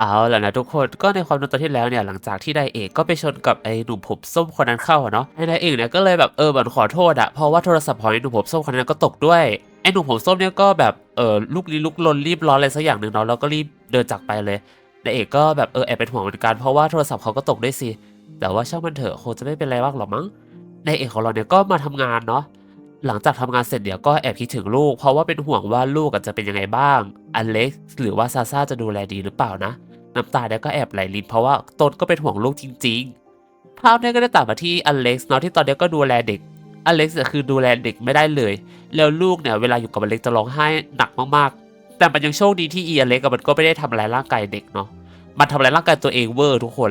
เอาล่ะนะทุกคนก็ในความรู้ตอนที่แล้วเนี่ยหลังจากที่นายเอกก็ไปชนกับไอ้หนุ่มผมส้มคนนั้นเข้าเนาะไอ้นายเอกเนี่ยก็เลยแบบเออเหมือนขอโทษอะเพราะว่าโทรศัพท์ของไอ้หนุ่มผมส้มคนนั้นก็ตกด้วยไอ้หนุ่มผมส้มเนี่ยก็แบบเออลุกลี้ลุกลนรีบร้อนอะไรสักอย่างหนึ่งเนาะแล้วก็รีบเดินจากไปเลยนายเอกก็แบบเออแอบเป็นห่วงเหมือนกันเพราะว่าโทรศัพท์เขาก็ตกด้วยสิแต่ว่าช่างมันเถอะคงจะไม่เป็นไรมากหรอกมั้งนายเอกของเราเนี่ยก็มาทำงานเนาะหลังจากทำงานเสร็จเดี๋ยวก็แอบคิดถึงลูก เพราะว่าเป็นห่วงว่าลูกจะเป็นยังไงบ้างอเล็กซ์หรือว่าซาซาจะดูแลดีหรือเปล่านะ น้ำตาเนี่ยก็แอบไหลรินเพราะว่าตนก็เป็นห่วงลูกจริงๆ ภาพเนี่ยก็ได้ตัดมาที่อเล็กซ์เนาะที่ตอนนี้ก็ดูแลเด็กอเล็กซ์เนี่ยคือดูแลเด็กไม่ได้เลย แล้วลูกเนี่ยเวลาอยู่กับอเล็กซ์จะร้องไห้หนักมากๆ แต่มันยังโชคดีที่อีอเล็กซ์อะมันก็ไม่ได้ทำร้ายร่างกายเด็กเนาะมันทำร้ายร่างกายตัวเองเวอร์ทุกคน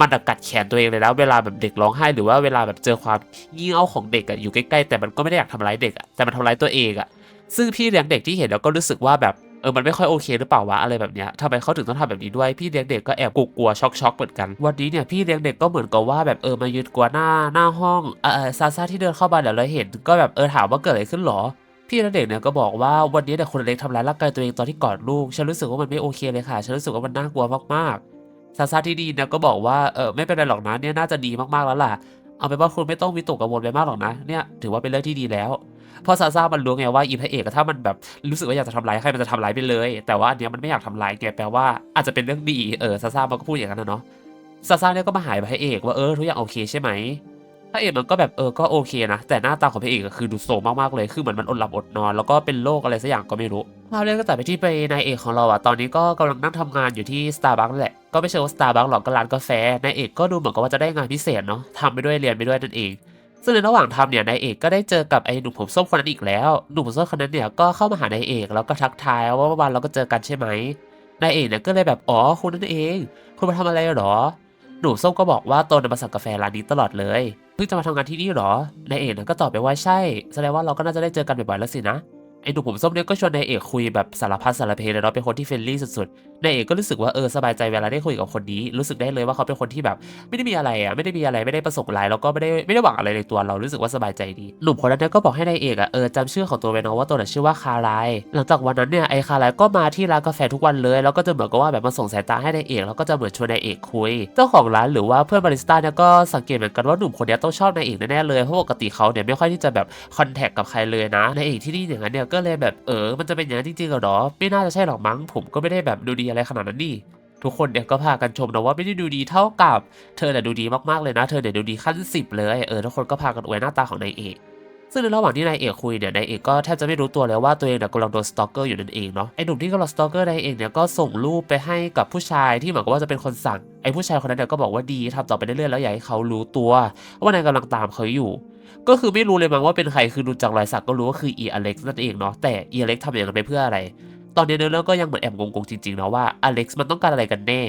มันกัดแขนตัวเองเลยนะเวลาแบบเด็กร้องไห้หรือว่าเวลาแบบเจอความเงี้ยวของเด็กอะอยู่ใกล้ๆแต่มันก็ไม่ได้อยากทำร้ายเด็กอะแต่มันทำร้ายตัวเองอะซึ่งพี่เลี้ยงเด็กที่เห็นแล้วก็รู้สึกว่าแบบ เออมันไม่ค่อยโอเคหรือเปล่าวะอะไรแบบเนี้ยทำไมเขาถึงต้องทำแบบนี้ด้วยพี่เลี้ยงเด็กก็แอบกลัวๆช็อกๆเหมือนกัน วันนี้เนี่ยพี่เลี้ยงเด็กก็เหมือนกับว่าแบบเออมายืนกลัวหน้าหน้าห้องเออซาซาที่เดินเข้ามาเดี๋ยวเราเห็นก็แบบเออถามว่าเกิดอะไรขึ้นหรอพี่เลี้ยงเด็กเนี่ยก็บอกว่าวันนี้เนี่ยคนเล็กทำร้ายร่างกายตัวเองตอนที่กอดลูก ฉันรู้สึกว่ามันไม่โอเคเลยค่ะ ฉันรู้สึกว่ามันน่ากลัวมากๆซาซาที่ดีเนี่ยก็บอกว่าเออไม่เป็นไรหรอกนะเนี่ยน่าจะดีมากๆแล้วล่ะ เอาเป็นว่าคุณไม่ต้องวิตกกังวลไปมากหรอกนะเนี่ยถือว่าเป็นเรื่องที่ดีแล้วเพราะซาซามันรู้ไงว่าอีพระเอกถ้ามันแบบรู้สึกว่าอยากจะทำร้ายใครมันจะทำร้ายไปเลย แต่ว่าอันเนี้ยมันไม่อยากทำร้ายไงแปลว่าอาจจะเป็นเรื่องดีเออซาซามันก็พูดอย่างนั้นนะเนาะซาซาเนี่ยก็มาหายพระเอกว่าเออทุกอย่างโอเคใช่ไหม พระเอกมันก็แบบเออก็โอเคนะ แต่หน้าตาของพระเอกอะคือดูโซมมากๆเลยคือเหมือนมันอดหลับอดนอน แล้วก็เป็นโรคอะไรสักอย่างก็ไม่รู้ภาพเรื่องก็ตัดไปที่ไปนายเอกของเราอะตอนนี้ก็กำลังนั่งทำงานอยู่ที่ Starbucks นั่นแหละก็ไม่เชิงว่า Starbucks หรอกก็ร้านกาแฟนายเอกก็ดูเหมือนกับว่าจะได้งานพิเศษเนาะทำไปด้วยเรียนไปด้วยนั่นเอง ซึ่งในระหว่างทำเนี่ยนายเอกก็ได้เจอกับไอ้หนุ่มผมส้มคนนั้นอีกแล้วหนุ่มผมส้มคนนั้นเนี่ยก็เข้ามาหานายเอกแล้วก็ทักทายว่าเมื่อวานเราก็เจอกันใช่ไหมนายเอกเนี่ยก็เลยแบบอ๋อคุณนั่นเอง คุณมาทำอะไรหรอ หนูส้มก็บอกว่าตนนะมาสั่งกาแฟร้านนี้ตลอดเลยเพิ่งจะมาทำงานที่นี่เหรอนายเอกเนี่ยก็ตอบไปว่าใช่ แสดงว่าเราก็น่าจะได้เจอกันบ่อยๆแล้วสินะ ไอ้หนุ่มผมส้มเนี่ยก็ชวนนายเอกคุยแบบสารพัดสารเพเลยเนาะเป็นคนที่เฟรนลี่สุดๆนายเอกก็รู้สึกว่าเออสบายใจเวลาได้คุยกับคนนี้ รู้สึกได้เลยว่าเขาเป็นคนที่แบบไม่ได้มีอะไรอะไม่ได้มีอะไรไม่ได้ประสงค์ร้ายแล้วก็ไม่ได้ไม่ได้หวังอะไรในตัวเรารู้สึกว่าสบายใจดีหนุ่มคนนั้นเนี่ยก็บอกให้นายเอกอะเออจำชื่อของตัวไว้เนาะว่าตัวน่ะชื่อว่าคาไลหลังจากวันนั้นเนี่ยไอ้คาไลก็มาที่ร้านกาแฟทุกวันเลย แล้วก็จะเหมือนกับว่าแบบมาส่งสายตาให้นายเอกแล้วก็จะเหมือนชวนนายเอกคุย เจ้าของร้านหรือว่าเพื่อนบาริสต้าเนี่ยก็สังเกตเหมือนกันว่าหนุ่มคนนี้ต้องชอบนายเอกแน่ๆเลยเพราะปกติเขาเนี่ยไม่ค่อยที่จะแบบคอนแทคกับใครเลยนะนายเอกที่นี่อย่างนั้นเนี่ยก็เลยแบบเออ มันจะเป็นอย่างนั้นจริงๆเหรอไม่น่าจะใช่หรอกมั้ง ผมก็ไม่ได้แบบดูดีอะไรขนาดนั้นนี่ทุกคนเนี่ยก็พากันชมนะว่าไม่ได้ดูดีเท่ากับเธอเนี่ยดูดีมากๆเลยนะเธอเนี่ยดูดีขั้นสิบเลยเออทุกคนก็พากันอวยหน้าตาของนายเอกซึ่งในระหว่างที่นายเอกคุยเนี่ยนายเอกก็แทบจะไม่รู้ตัวเลยว่าตัวเองเนี่ยกำลังโดนสตอกเกอร์อยู่นั่นเองเนาะไอ้หนุ่มที่กำลังสตอกเกอร์นายเอกเนี่ยก็ส่งรูปไปให้กับผู้ชายที่เหมือนกับว่าจะเป็นคนสั่งไอ้ผู้ชายคนนั้นเนี่ยก็บอกว่าดีทำต่อไปเรื่อยๆแล้วอย่าให้เขารู้ตัวว่านายกำลังตามเขาอยู่ ก็คือไม่รู้เลยมั้งว่าเป็นใครคือดูจากรอยสักก็รู้ว่าคืออีอเล็กซ์นั่นเองเนาะแต่อีอเล็กซ์ทำอย่างนั้นไปเพื่ออะไร ตอนนี้เนื้อเรื่องก็ยังเหมือนแอบงงๆจริงๆนะว่าอเล็กซ์มันต้องการอะไรกันแน่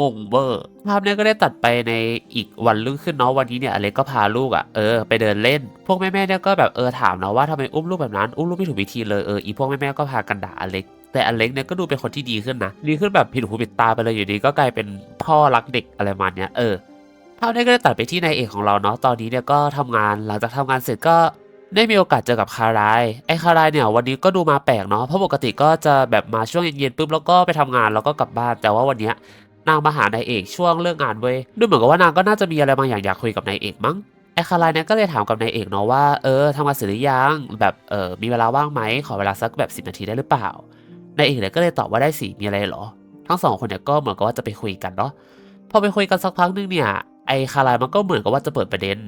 งงเวอร์ภาพนี้ก็ได้ตัดไปในอีกวันรุ่งขึ้นเนาะวันนี้เนี่ยอเล็กก็พาลูกอะ่ะเออไปเดินเล่น พวกแม่ๆเนี่ยก็แบบเออถามเนาะว่าทำไมอุ้มลูกแบบนั้นอุ้มลูกไม่ถูกวิธีเลยเอออีพวกแม่ๆก็พากันด่าอเล็กแต่อเล็กเนี่ยก็ดูเป็นคนที่ดีขึ้นนะ ดีขึ้นแบบผิดหูผิดตาไปเลยอยู่ดีก็กลายเป็นพ่อรักเด็กอะไรมาเนี้ยเออ ภาพนี้ก็ได้ตัดไปที่นายเอกของเราเนาะตอนนี้เนี่ยก็ทำงานหลังจากทำงานเสร็จก็ได้มีโอกาสเจอกับคารายไอ้คารายเนี่ยวันนี้ก็ดูมาแปลกเนาะเพราะปกติก็จะแบบมาช่วงเย็นๆปุ๊บแล้วก็ไปทำงานแล้วก็กลับบ้านแต่ว่าวันเนี้ยนางมาหานายเอกช่วงเลิกงานเว้ยดูเหมือนกับว่านางก็น่าจะมีอะไรบางอย่างอยากคุยกับนายเอกมั้งไอ้คารายเนี่ยก็เลยถามกับนายเอกเนาะว่าเออทำงานเสร็จหรือยังแบบเออมีเวลาว่างไหมขอเวลาสักแบบสิบนาทีได้หรือเปล่านายเอกเนี่ยก็เลยตอบว่าได้สิมีอะไรเหรอ ทั้งสองคนเนี่ยก็เหมือนกับว่าจะไปคุยกันเนาะพอไปคุยกันสักพักนึงเนี่ย ไอคารายมันก็เหมือนกับว่าจะเปิดประเด็น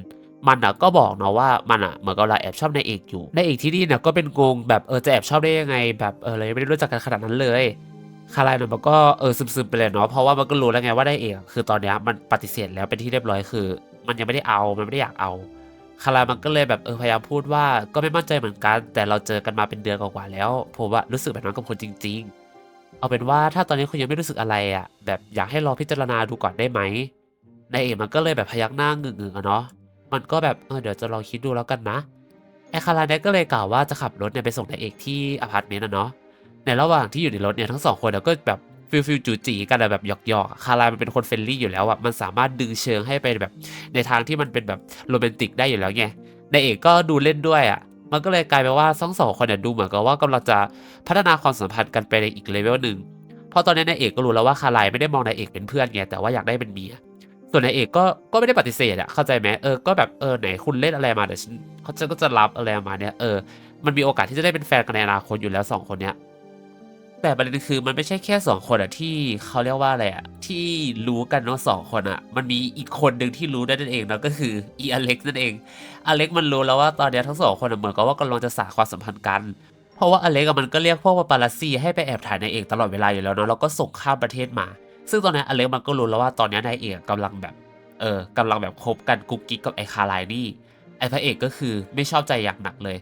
มันอะก็บอกเนาะว่ามันอะเหมือนกับเราแอบชอบนายเอกอยู่นายเอกที่นี่เนี่ยก็เป็นงงแบบเออจะแอบชอบได้ยังไง แบบเออเลยไม่ได้รู้จักกันขนาดนั้นเลยคารายเนี่ยมันก็เออซึมๆไปเลยเนาะเพราะว่ามันก็รู้แล้วไงว่าได้เอกคือตอนเนี้ยมันปฏิเสธแล้วเป็นที่เรียบร้อยคือ มันยังไม่ได้เอามันไม่ได้อยากเอาคารายมันก็เลยแบบเออพยายามพูดว่าก็ไม่มั่นใจเหมือนกัน แต่เราเจอกันมาเป็นเดือนกว่าแล้ว ผมว่ารู้สึกแบบนั้นกับคนจริง ๆ เอาเป็นว่าถ้าตอนนี้คุณยังไม่รู้สึกอะไรอะแบบอยากให้รอพิจารณาดูก่อนได้ไหม นายเอกมันก็เลยแบบพยักหน้างึงๆอะเนาะ มันก็แบบเออเดี๋ยวจะลองคิดดูแล้วกันนะ ไอคาราเนก็เลยกล่าวว่าจะขับรถเนี่ยไปส่งนายเอกที่อพาร์ตเมนต์นะเนาะ ในระหว่างที่อยู่ในรถเนี่ยทั้งสองคนเนี่ยก็แบบฟิลฟิลจูจีกันแบบหยอกๆอะคารามันเป็นคนเฟรนลี่อยู่แล้วอะมันสามารถดึงเชิงให้ไปแบบในทางที่มันเป็นแบบโรแมนติกได้อยู่แล้วไงนายเอกก็ดูเล่นด้วยอะมันก็เลยกลายเป็นว่าทั้งสองคนเนี่ยดูเหมือนกับว่ากำลังจะพัฒนาความสัมพันธ์กันไปในอีกเลเวลหนึ่งเพราะตอนนี้นายเอกก็รู้แล้วว่าคารายไม่ได้มองนายเอกเป็นเพื่อนไงแต่ว่าอยากได้เป็นเมีย ส่วนนายเอกก็ก็ไม่ได้ปฏิเสธอะเข้าใจไหมเออก็แบบเออไหนคุณเล่นอะไรมาเดี๋ยวฉันเขาจะก็จะรับอะไรมาเนี้ยเออมันมีโอกาสที่จะได้เป็นแฟนกันในอนาคตอยู่แล้วสองคนเนี้ยแต่ประเด็นคือมันไม่ใช่แค่สองคนอะที่เขาเรียกว่าอะไรอะที่รู้กันเนาะสองคนอะมันมีอีกคนหนึ่งที่รู้ได้นั่นเองเนาะก็คืออีอเล็กนั่นเองอเล็กมันรู้แล้วว่าตอนเนี้ยทั้งสองคนเหมือนกับว่ากำลังจะสานความสัมพันธ์กัน เพราะว่าอเล็กมันก็เรียกพวกปาปาซีให้ไปแอบถ่ายนายเอกตลอดเวลาอยู่แล้วเนาะแล้วก็ส่งข้ามประเทศมา ซึ่งตอนนี้ยอเล็กมันก็รู้แล้วว่าตอนนี้นายเอกกำลังแบบ เออกำลังแบบคบกันกุ๊กกิ๊กกับไอ้คาไลนี่ ไอ้พระเอกก็คือไม่ชอบใจอย่างหนักเลย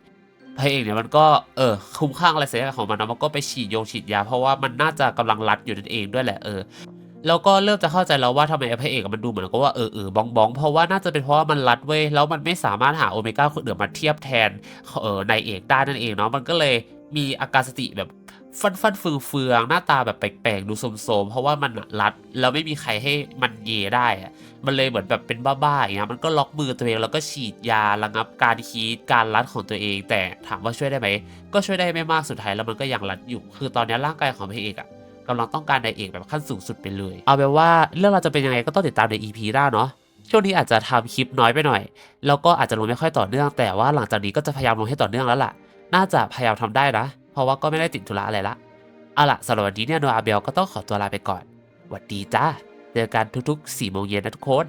พระเอกเนี่ยมันก็เออคุ้มข้างอะไรเสักอย่างของมันนะมันก็ไปฉีดยงฉีดยา เพราะว่ามันน่าจะกำลังรัดอยู่นั่นเองด้วยแหละเออแล้วก็เริ่มจะเข้าใจแล้วว่าทำไมไอพระเอกมันดูเหมือนกับว่าเออเออบองบองเพราะว่าน่าจะเป็นเพราะว่ามันรัดเว้ยแล้วมันไม่สามารถหาโอเมก้าคนอื่นมาเทียบแทนเออนายเอกได้นั่นเองเนาะมันก็เลยมีอาการสติแบบ ฟันฟันเฟืองเฟืองหน้าตาแบบแปลกๆ ดูโสมๆ เพราะว่ามันรัด แล้วไม่มีใครให้มันเยได้อะมันเลยเหมือนแบบเป็นบ้าๆอย่างเงี้ยมันก็ล็อกมือตัวเองแล้วก็ฉีดยาระงับการคีดการรัดของตัวเอง แต่ถามว่าช่วยได้ไหม ก็ช่วยได้ไม่มากสุดท้ายแล้วมันก็ยังรัดอยู่ คือตอนนี้ร่างกายของพระเอกอะกำลังต้องการนายเอกแบบขั้นสูงสุดไปเลย เอาเป็นว่าเรื่องเราจะเป็นยังไงก็ต้องติดตามใน EP หน้าเนาะช่วงนี้อาจจะทำคลิปน้อยไปหน่อย แล้วก็อาจจะลงไม่ค่อยต่อเนื่อง แต่ว่าหลังจากนี้ก็จะพยายามลงให้ต่อเนื่องแล้วล่ะ น่าจะพยายามทำได้นะ เพราะว่าก็ไม่ได้ติดธุระอะไรละ เอาละสำหรับวันนี้เนี่ยโนอาเบลก็ต้องขอตัวลาไปก่อนหวัดดีจ้า เจอกันทุกๆ4โมงเย็นนะทุกคน